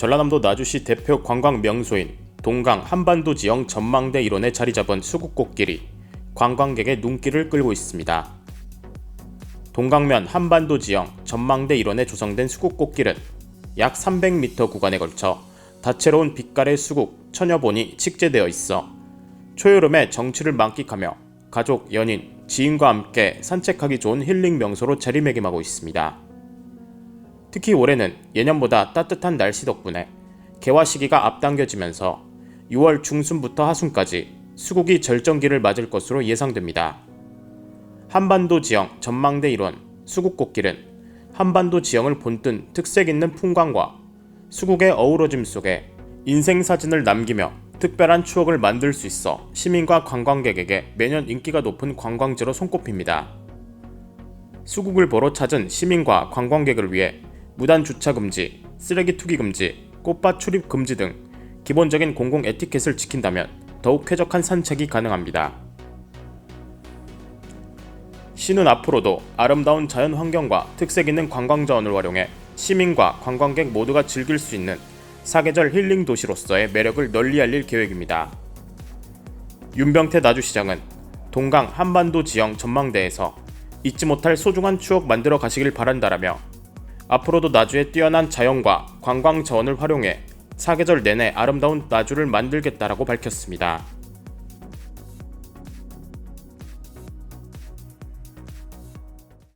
전라남도 나주시 대표 관광 명소인 동강 한반도 지형 전망대 일원에 자리 잡은 수국꽃길이 관광객의 눈길을 끌고 있습니다. 동강면 한반도 지형 전망대 일원에 조성된 수국꽃길은 약 300m 구간에 걸쳐 다채로운 빛깔의 수국 천여 본이 식재되어 있어 초여름에 정취를 만끽하며 가족, 연인, 지인과 함께 산책하기 좋은 힐링 명소로 자리매김하고 있습니다. 특히 올해는 예년보다 따뜻한 날씨 덕분에 개화 시기가 앞당겨지면서 6월 중순부터 하순까지 수국이 절정기를 맞을 것으로 예상됩니다. 한반도 지형 전망대 일원 수국꽃길은 한반도 지형을 본뜬 특색 있는 풍광과 수국의 어우러짐 속에 인생 사진을 남기며 특별한 추억을 만들 수 있어 시민과 관광객에게 매년 인기가 높은 관광지로 손꼽힙니다. 수국을 보러 찾은 시민과 관광객을 위해 무단 주차 금지, 쓰레기 투기 금지, 꽃밭 출입 금지 등 기본적인 공공 에티켓을 지킨다면 더욱 쾌적한 산책이 가능합니다. 시는 앞으로도 아름다운 자연 환경과 특색 있는 관광 자원을 활용해 시민과 관광객 모두가 즐길 수 있는 사계절 힐링 도시로서의 매력을 널리 알릴 계획입니다. 윤병태 나주시장은 동강 한반도 지형 전망대에서 잊지 못할 소중한 추억 만들어 가시길 바란다라며 앞으로도 나주의 뛰어난 자연과 관광 자원을 활용해 사계절 내내 아름다운 나주를 만들겠다라고 밝혔습니다.